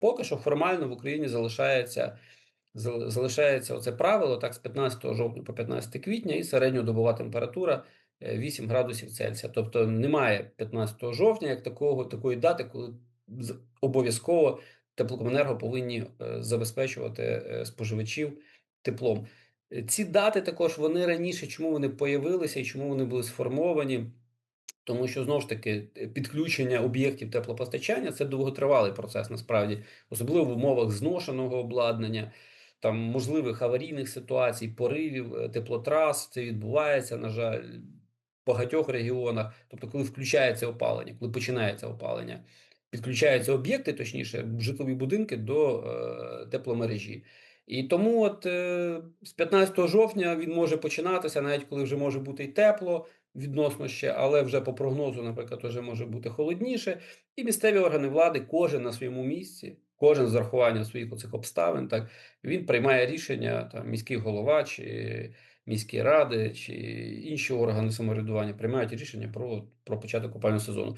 поки що формально в Україні залишається зал- залишається оце правило так з 15 жовтня по 15 квітня і середньодобова температура е, 8 градусів Цельсія. Тобто немає 15 жовтня як такого такої дати, коли обов'язково теплокомуненерго повинні е, забезпечувати е, споживачів теплом. Е, Ці дати також вони раніше, чому вони появилися і чому вони були сформовані. Тому що знову ж таки е, підключення об'єктів теплопостачання це довготривалий процес, насправді, особливо в умовах зношеного обладнання, там можливих аварійних ситуацій, поривів, е, теплотрас. Це відбувається, на жаль, в багатьох регіонах. Тобто, коли включається опалення, коли починається опалення, підключаються об'єкти, точніше, житлові будинки до е, тепломережі. І тому, от е, з 15 жовтня він може починатися, навіть коли вже може бути й тепло відносно ще, але вже по прогнозу, наприклад, вже може бути холодніше. І місцеві органи влади, кожен на своєму місці, кожен з зарахуванням своїх оцих обставин, так він приймає рішення, там міський голова чи міські ради, чи інші органи самоврядування приймають рішення про, про початок опалювального сезону.